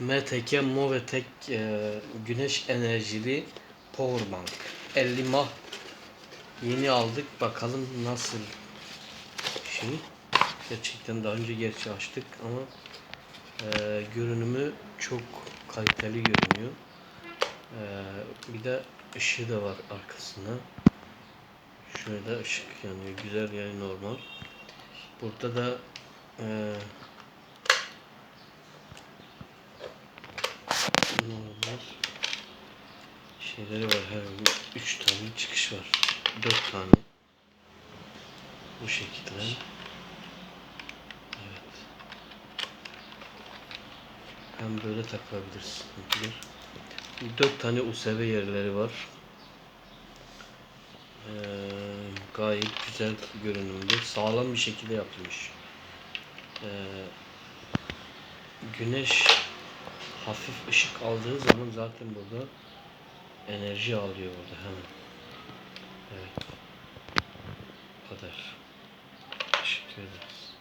MTK Movetek e, güneş enerjili powerbank 50 mah yeni aldık. Bakalım nasıl şey. Gerçekten daha önce gerçi açtık ama e, görünümü çok kaliteli görünüyor. E, bir de ışığı da var arkasında şurada ışık yanıyor. Güzel yani normal. Burada da e, normal şeyleri var. Her üç tane çıkış var. Dört tane. Bu şekilde. Evet. Hem böyle takabilirsin. Dört tane USB yerleri var. Ee, gayet güzel görünümlü sağlam bir şekilde yapılmış. Ee, güneş hafif ışık aldığı zaman zaten burada enerji alıyor burada hemen. Evet. Bu kadar. Teşekkür ederiz.